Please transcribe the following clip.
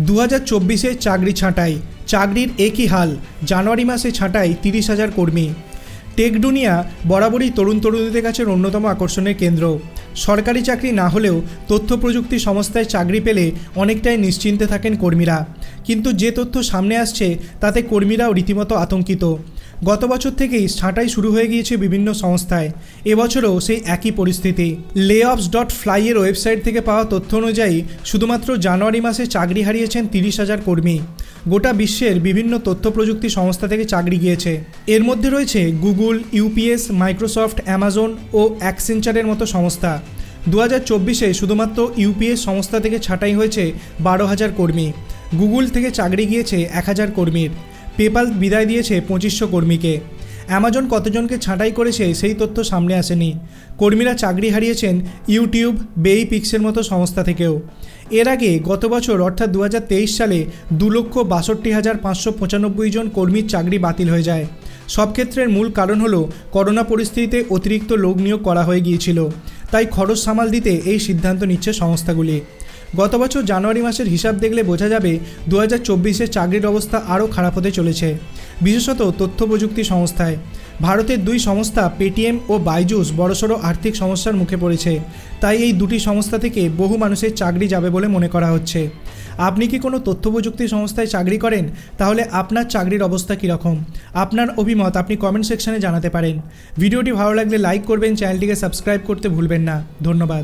দু হাজার চব্বিশে চাকরি ছাঁটাই। চাকরির একই হাল। জানুয়ারি মাসে ছাঁটাই তিরিশ হাজার কর্মী। টেকডুনিয়া বরাবরই তরুণ তরুণীদের কাছে অন্যতম আকর্ষণের কেন্দ্র। সরকারি চাকরি না হলেও তথ্য প্রযুক্তি সংস্থায় চাকরি পেলে অনেকটাই নিশ্চিন্তে থাকেন কর্মীরা। কিন্তু যে তথ্য সামনে আসছে, তাতে কর্মীরাও রীতিমতো আতঙ্কিত। গত বছর থেকেই ছাঁটাই শুরু হয়ে গিয়েছে বিভিন্ন সংস্থায়। এবছরও সেই একই পরিস্থিতি। লে অফস ডট ফ্লাইয়ের ওয়েবসাইট থেকে পাওয়া তথ্য অনুযায়ী, শুধুমাত্র জানুয়ারি মাসে চাকরি হারিয়েছেন তিরিশ হাজার কর্মী। গোটা বিশ্বের বিভিন্ন তথ্য প্রযুক্তি সংস্থা থেকে চাকরি গিয়েছে। এর মধ্যে রয়েছে গুগল, ইউপিএস, মাইক্রোসফট, অ্যামাজন ও অ্যাক্সেঞ্চারের মতো সংস্থা। দু হাজার চব্বিশে শুধুমাত্র ইউপিএস সংস্থা থেকে ছাঁটাই হয়েছে বারো হাজার কর্মী। গুগল থেকে চাকরি গিয়েছে এক হাজার কর্মীর। পেপাল বিদায় দিয়েছে পঁচিশশো কর্মীকে। অ্যামাজন কতজনকে ছাঁটাই করেছে সেই তথ্য সামনে আসেনি। কর্মীরা চাকরি হারিয়েছেন ইউটিউব বেই পিক্সের মতো সংস্থা থেকেও। এর আগে গত বছর, অর্থাৎ দু হাজার তেইশ সালে দু লক্ষ বাষট্টি হাজার পাঁচশো পঁচানব্বই জন কর্মীর চাকরি বাতিল হয়ে যায়। সব ক্ষেত্রের মূল কারণ হলো, করোনা পরিস্থিতিতে অতিরিক্ত লোক নিয়োগ করা হয়ে গিয়েছিল। তাই খরচ সামাল দিতে এই সিদ্ধান্ত নিচ্ছে সংস্থাগুলি। গত বছর জানুয়ারি মাসের হিসাব দেখলে বোঝা যাবে দু হাজার চাকরির অবস্থা আরও খারাপ হতে চলেছে, বিশেষত তথ্য প্রযুক্তি সংস্থায়। ভারতের দুই সংস্থা পেটিএম ও বাইজুস বড়সড় আর্থিক সমস্যার মুখে পড়েছে, তাই এই দুটি সংস্থা থেকে বহু মানুষের চাকরি যাবে বলে মনে করা হচ্ছে। আপনি কি কোনো তথ্য প্রযুক্তি সংস্থায় চাকরি করেন? তাহলে আপনার চাকরির অবস্থা কীরকম? আপনার অভিমত আপনি কমেন্ট সেকশনে জানাতে পারেন। ভিডিওটি ভালো লাগলে লাইক করবেন, চ্যানেলটিকে সাবস্ক্রাইব করতে ভুলবেন না। ধন্যবাদ।